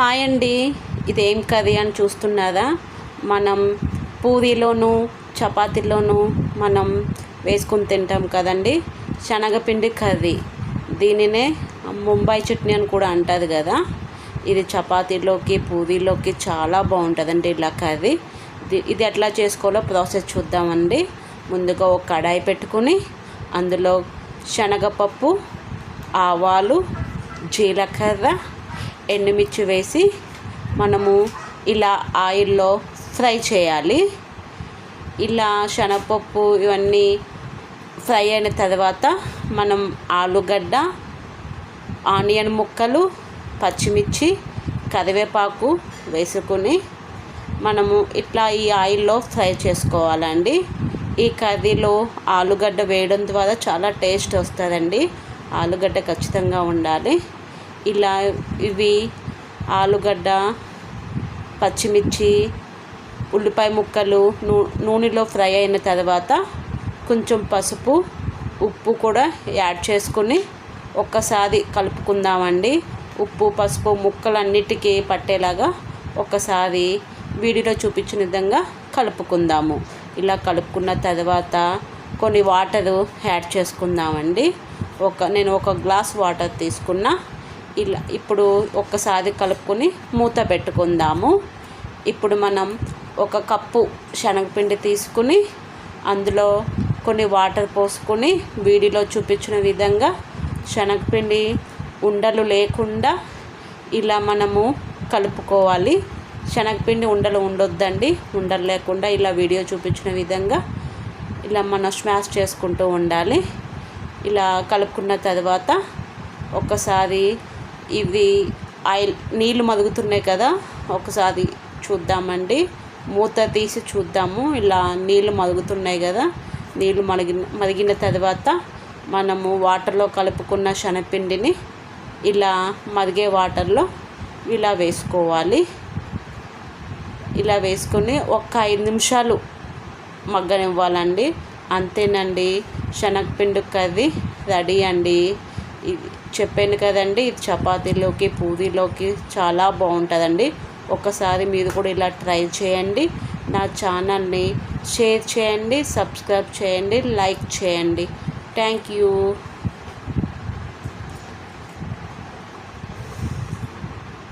Hi అండి. ఇదేం curry అని చూస్తున్నారా? మనం పూరీలోను చపాతీలోను మనం వేసుకుని తింటాం కదండి. శనగపిండి కర్రీ. దీనినే ముంబై చట్నీ అని కూడా అంటారు కదా. ఇది చపాతీలోకి పూరీలోకి చాలా బాగుంటుందండి ఇలా కర్రీ. ఇది ఇది ఎట్లా చేసుకోవాలో ప్రాసెస్ చూద్దామండి. ముందుగా ఒక కడాయి పెట్టుకుని అందులో శనగపప్పు ఆవాలు జీలకర్ర ఎండుమిర్చి వేసి మనము ఇలా ఆయిల్లో ఫ్రై చేయాలి. ఇలా శనగపప్పు ఇవన్నీ ఫ్రై అయిన తర్వాత మనం ఆలుగడ్డ ఆనియన్ ముక్కలు పచ్చిమిర్చి కరివేపాకు వేసుకుని మనము ఇట్లా ఈ ఆయిల్లో ఫ్రై చేసుకోవాలండి. ఈ కర్రీలో ఆలుగడ్డ వేయడం ద్వారా చాలా టేస్ట్ వస్తుందండి. ఆలుగడ్డ ఖచ్చితంగా ఉండాలి. ఇలా ఇవి ఆలుగడ్డ పచ్చిమిర్చి ఉల్లిపాయ ముక్కలు నూ నూనెలో ఫ్రై అయిన తర్వాత కొంచెం పసుపు ఉప్పు కూడా యాడ్ చేసుకుని ఒక్కసారి కలుపుకుందామండి. ఉప్పు పసుపు ముక్కలన్నిటికీ పట్టేలాగా ఒకసారి వీడియోలో చూపించిన విధంగా కలుపుకుందాము. ఇలా కలుపుకున్న తర్వాత కొన్ని వాటరు యాడ్ చేసుకుందామండి. ఒక నేను ఒక గ్లాస్ వాటర్ తీసుకున్నా. ఇలా ఇప్పుడు ఒక్కసారి కలుపుకొని మూత పెట్టుకుందాము. ఇప్పుడు మనం ఒక కప్పు శనగపిండి తీసుకుని అందులో కొన్ని వాటర్ పోసుకొని వీడియోలో చూపించిన విధంగా శనగపిండి ఉండలు లేకుండా ఇలా మనము కలుపుకోవాలి. శనగపిండి ఉండలు ఉండొద్దండి. ఉండలు లేకుండా ఇలా వీడియో చూపించిన విధంగా ఇలా మనం స్మాష్ చేసుకుంటూ ఉండాలి. ఇలా కలుపుకున్న తర్వాత ఒకసారి ఇవి ఆయిల్ నీళ్ళు మరుగుతున్నాయి కదా ఒకసారి చూద్దామండి. మూత తీసి చూద్దాము. ఇలా నీళ్ళు మరుగుతున్నాయి కదా నీళ్ళు మరిగిన మరిగిన తర్వాత మనము వాటర్లో కలుపుకున్న శనగపిండిని ఇలా మరిగే వాటర్లో ఇలా వేసుకోవాలి. ఇలా వేసుకొని ఒక ఐదు నిమిషాలు మగ్గనివ్వాలండి. అంతేనండి శనగపిండి కర్రీ రెడీ అండి. చెప్పాను కదండి ఇది చపాతీలోకి పూరీలోకి చాలా బాగుంటుందండి. ఒకసారి మీరు కూడా ఇలా ట్రై చేయండి. నా ఛానల్ని షేర్ చేయండి సబ్స్క్రైబ్ చేయండి లైక్ చేయండి. Thank you.